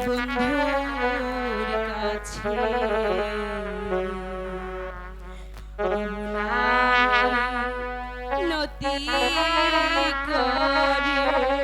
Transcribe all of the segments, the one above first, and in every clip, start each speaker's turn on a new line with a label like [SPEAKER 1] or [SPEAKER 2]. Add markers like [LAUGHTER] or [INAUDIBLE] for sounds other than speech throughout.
[SPEAKER 1] বন্ধুর কাছে নতি করে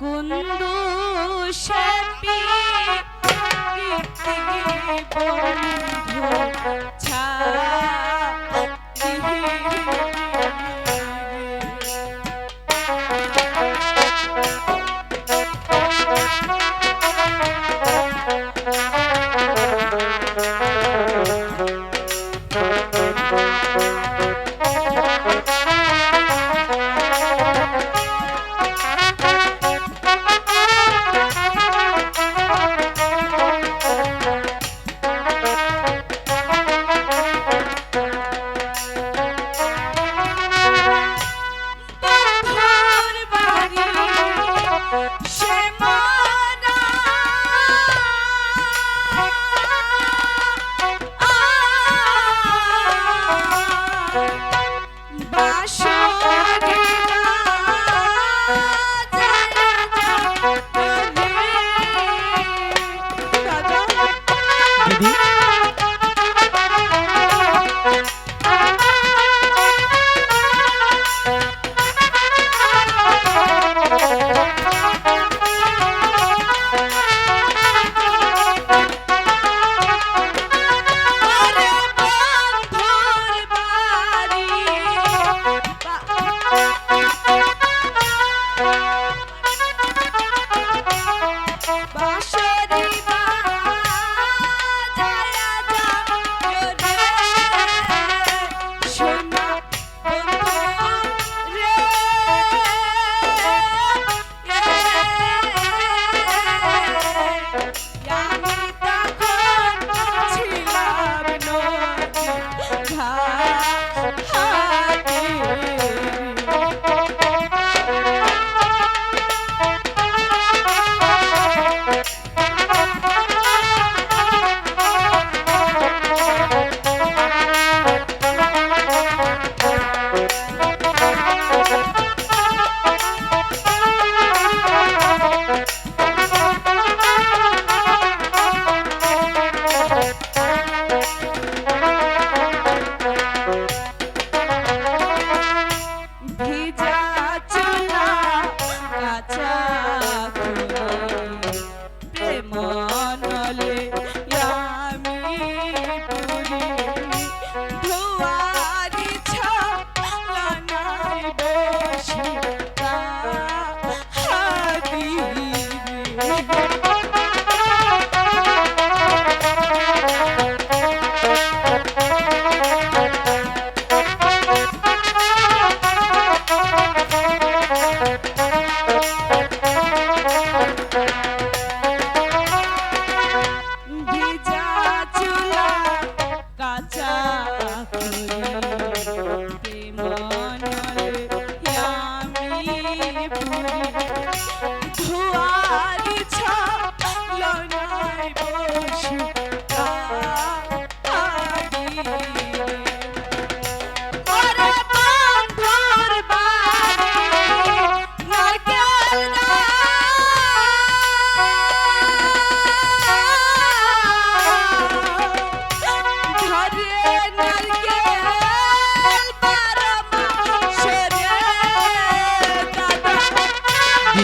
[SPEAKER 1] কুন্দু সাপি বন্ধু Shema.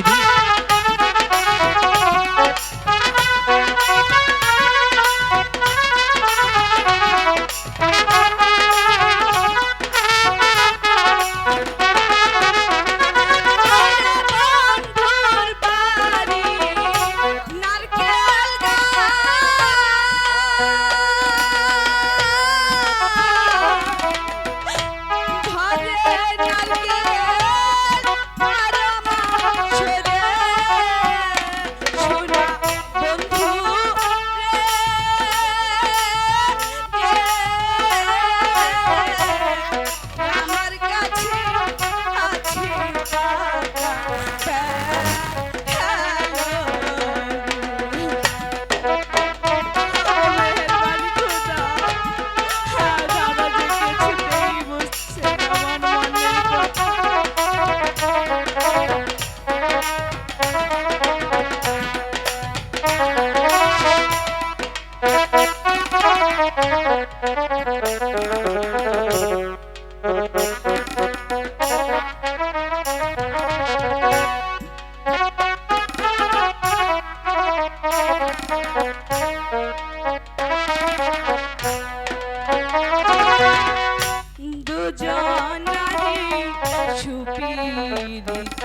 [SPEAKER 1] Mm-hmm.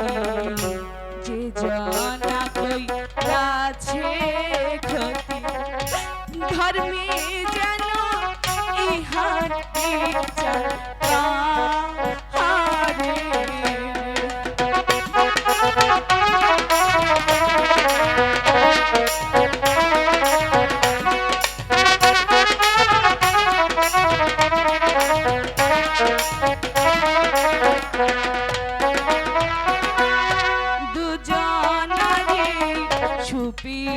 [SPEAKER 1] uh-huh. [LAUGHS] be.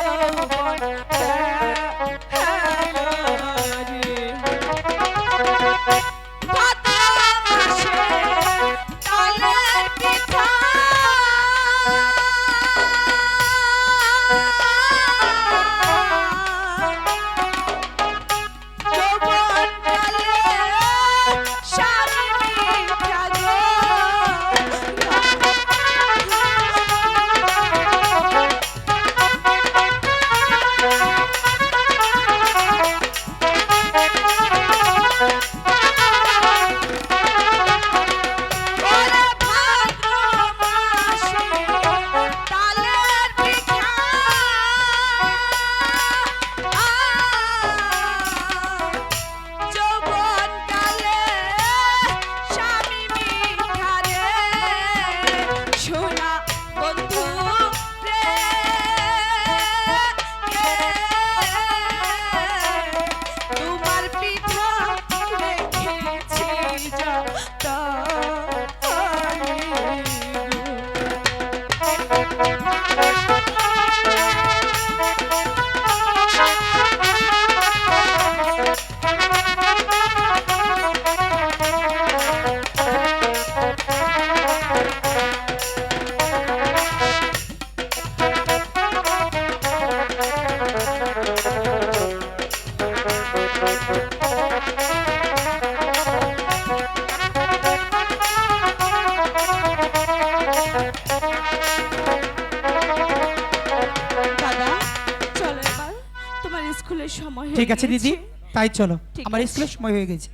[SPEAKER 1] Oh, you. স্কুলের সময়
[SPEAKER 2] ঠিক আছে দিদি। তাই চলো। আমার স্কুলের সময় হয়ে গেছে।